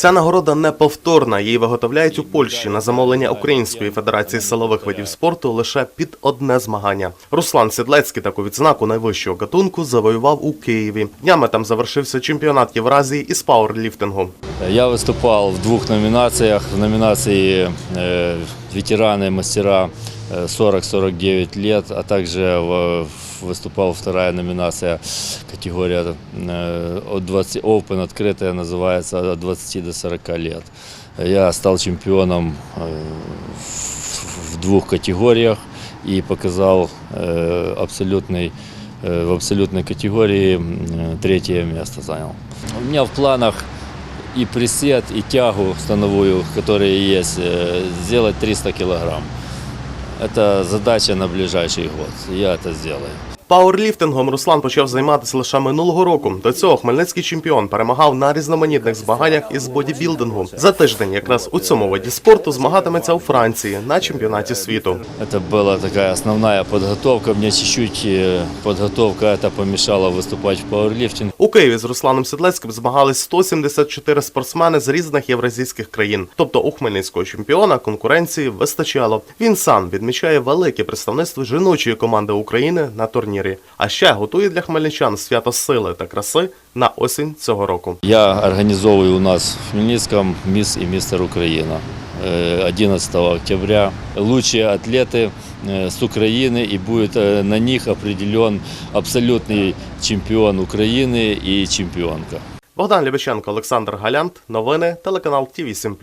Ця нагорода неповторна. Її виготовляють у Польщі на замовлення Української федерації силових видів спорту лише під одне змагання. Руслан Сідлецький таку відзнаку найвищого гатунку завоював у Києві. Днями там завершився чемпіонат Євразії із пауерліфтингу. Я виступав в двох номінаціях В номинации э, ветераны, мастера э, 40-49 лет, а также выступала вторая номинация, категория э, от 20, Open, открытая, называется от 20 до 40 лет. Я стал чемпионом э, в- двух категориях и показал э, абсолютный, э, в абсолютной категории третье место занял. У меня в планах и присед, и тягу становую, которые есть, э, сделать 300 килограмм. Это задача на ближайший год. Я это сделаю. Пауерліфтингом Руслан почав займатися лише минулого року. До цього хмельницький чемпіон перемагав на різноманітних змаганнях із бодібілдингу. За тиждень, якраз у цьому виді спорту, змагатиметься у Франції на чемпіонаті світу. Это была такая основная подготовка. Мне чуть-чуть э, подготовка это помешала выступать в пауэрлифтинг. У Києві з Русланом Сідлецьким змагались 174 спортсмени з різних євразійських країн. Тобто у хмельницького чемпіона конкуренції вистачало. Він сам відмічає велике представництво жіночої команди України на турнірі. А ще готує для хмельничан свято сили та краси на осінь цього року. Я организовываю у нас в Хмельницком мисс и мистер Украина. Э, 11 октября лучшие атлеты э, с Украины и будет э, на них определен абсолютный чемпион Украины и чемпионка. Богдан Любиченко, Олександр Галянт. Новини телеканал Ті 7